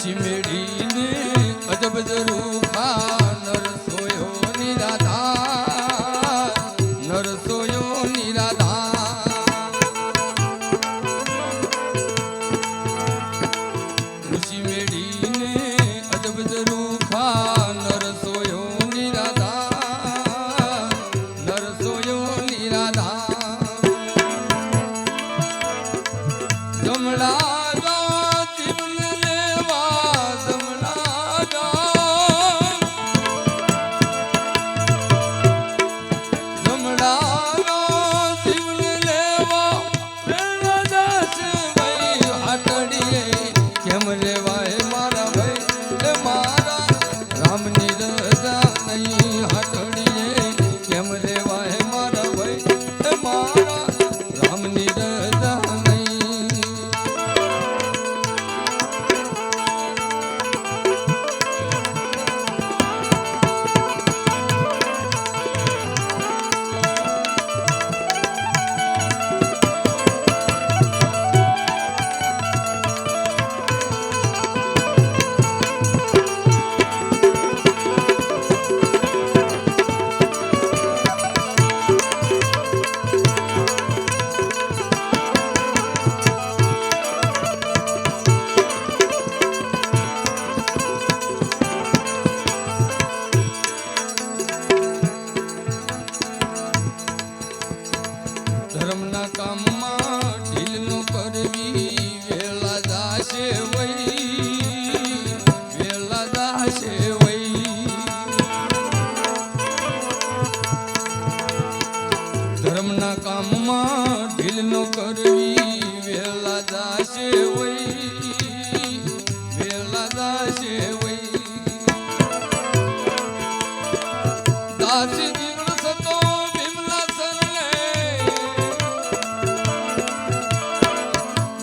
મેળીને અજબ જરૂખા નર સોયો નિરાધાર નર સોયો નિરાધાર. ઊંચી મેળીને અજબ જરૂખા નર સોયો નિરાધાર નર સોયો નિરાધાર. જમણા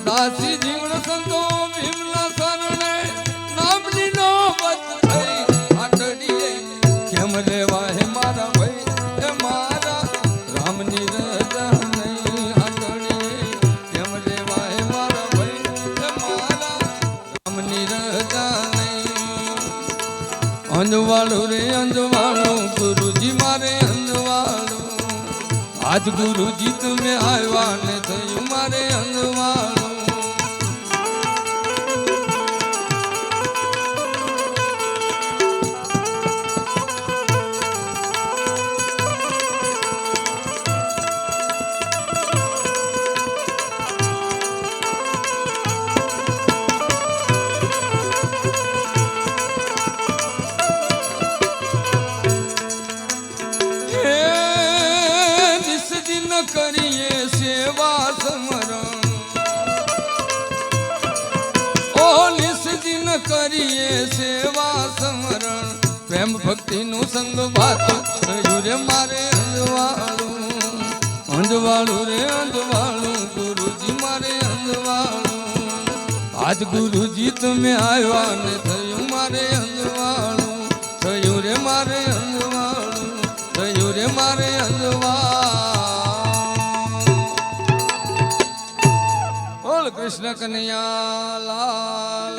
દાસી જીવન સંતો વિમલા અંજવાળું રે અંજવાળું ગુરુજી મારે અંજવાળું. આજ ગુરુજી તમે આવ્યા સેવા સમરણ પ્રેમ ભક્તિનું સંગ થયું રે મારે અંધવાળું. અંધવાળું રે અંધવાળું, ગુરુજી મારે અંધવાળું. આજ ગુરુજી તમે આવ્યા ને થયું મારે અંધવાળું. થયું રે મારે અંધવાળું, થયું રે મારે અંજવાળું બોલ કૃષ્ણ કનૈયા, લાલ